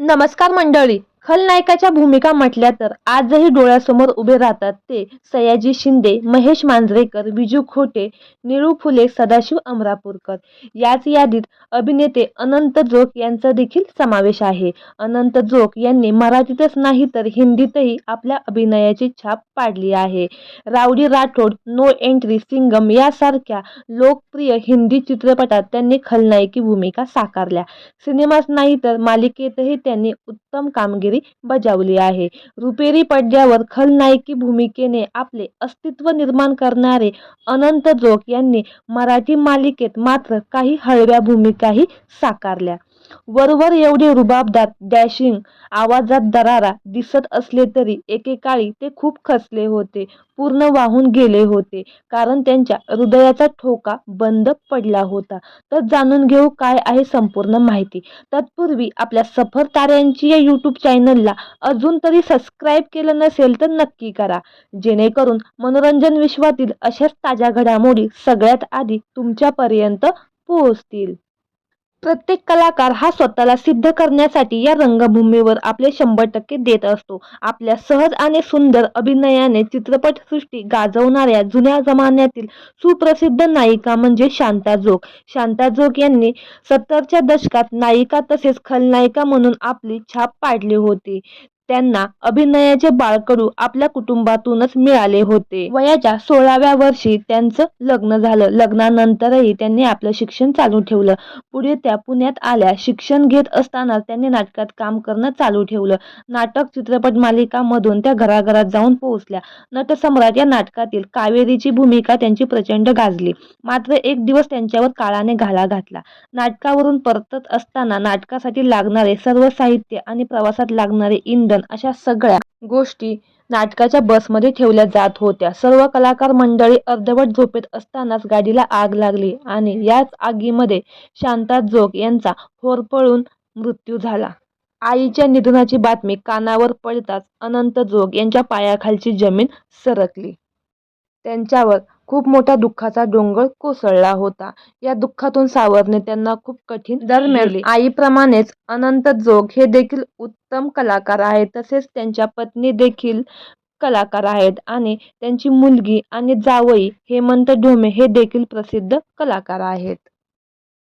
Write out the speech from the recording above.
नमस्कार मंडळी. खलनायकाच्या भूमिका म्हटल्या तर आजही डोळ्यासमोर उभे राहतात ते सयाजी शिंदे महेश मांजरेकर विजू खोटे निळू फुले सदाशिव अमरापूरकर. याच यादीत अभिनेते अनंत जोग यांचा देखील समावेश आहे. अनंत जोग यांनी मराठीतच नाही तर हिंदीतही आपल्या अभिनयाची छाप पाडली आहे. रावडी राठोड नो एंट्री सिंगम यासारख्या लोकप्रिय हिंदी चित्रपटात त्यांनी खलनायकी भूमिका साकारल्या. सिनेमाच नाही तर मालिकेतही त्यांनी उत्तम कामगिरी बजावली आहे. रुपेरी पडद्यावर खलनायकी भूमिकेने आपले अस्तित्व निर्माण करणारे अनंत जोग यांनी मराठी मालिकेत मात्र काही हळव्या भूमिकाही साकारल्या. वरवर एवढे रुबाबदार डॅशिंग आवाजात दरारा दिसत असले तरी एकेकाळी ते खूप खचले होते पूर्ण वाहून गेले होते कारण त्यांच्या हृदयाचा ठोका बंद पडला होता. तर जाणून घेऊ काय आहे संपूर्ण माहिती. तत्पूर्वी आपल्या सफर ताऱ्यांची या यूट्यूब चॅनलला अजून तरी सबस्क्राईब केलं नसेल तर नक्की करा. जेणेकरून मनोरंजन विश्वातील अशाच ताज्या घडामोडी सगळ्यात आधी तुमच्यापर्यंत पोहोचतील. प्रत्येक कलाकार हा स्वतःला सिद्ध करण्यासाठी या रंगभूमीवर आपले शंभर टक्के देत असतो. आपल्या सहज आणि सुंदर अभिनयाने चित्रपटसृष्टी गाजवणाऱ्या जुन्या जमान्यातील सुप्रसिद्ध नायिका म्हणजे शांता जोग. शांता जोग यांनी सत्तरच्या दशकात नायिका तसेच खलनायिका म्हणून आपली छाप पाडली होती. त्यांना अभिनयाचे बाळकडू आपल्या कुटुंबातूनच मिळाले होते. वयाच्या सोळाव्या वर्षी त्यांचं लग्न झालं. लग्नानंतरही त्यांनी आपलं शिक्षण चालू ठेवलं. पुढे त्या पुण्यात आल्या. शिक्षण घेत असताना त्यांनी नाटकात काम करणं चालू ठेवलं. नाटक चित्रपट मालिकांमधून त्या घराघरात जाऊन पोहोचल्या. नटसम्राट या नाटकातील कावेरीची भूमिका त्यांची प्रचंड गाजली. मात्र एक दिवस त्यांच्यावर काळाने घाला घातला. नाटकावरून परतत असताना नाटकासाठी लागणारे सर्व साहित्य आणि प्रवासात लागणारे इंधन अशा सगळ्या गोष्टी नाटकाच्या बसमध्ये ठेवल्या जात होत्या. सर्व कलाकार मंडळी अर्धवट झोपेत असतानाच गाडीला आग लागली आणि याच आगीमध्ये शांता जोग यांचा होरपळून मृत्यू झाला. आईच्या निधनाची बातमी कानावर पडताच अनंत जोग यांच्या पायाखालची जमीन सरकली. त्यांच्यावर खूप मोठा दुःखाचा डोंगर कोसळला होता. या दुःखातून सावरणे त्यांना खूप कठीण दरम्यान आईप्रमाणेच अनंत जोग हे देखील उत्तम कलाकार आहेत. तसेच त्यांच्या पत्नी देखील कलाकार आहेत आणि त्यांची मुलगी आणि जावई हेमंत ढोमे हे देखील प्रसिद्ध कलाकार आहेत.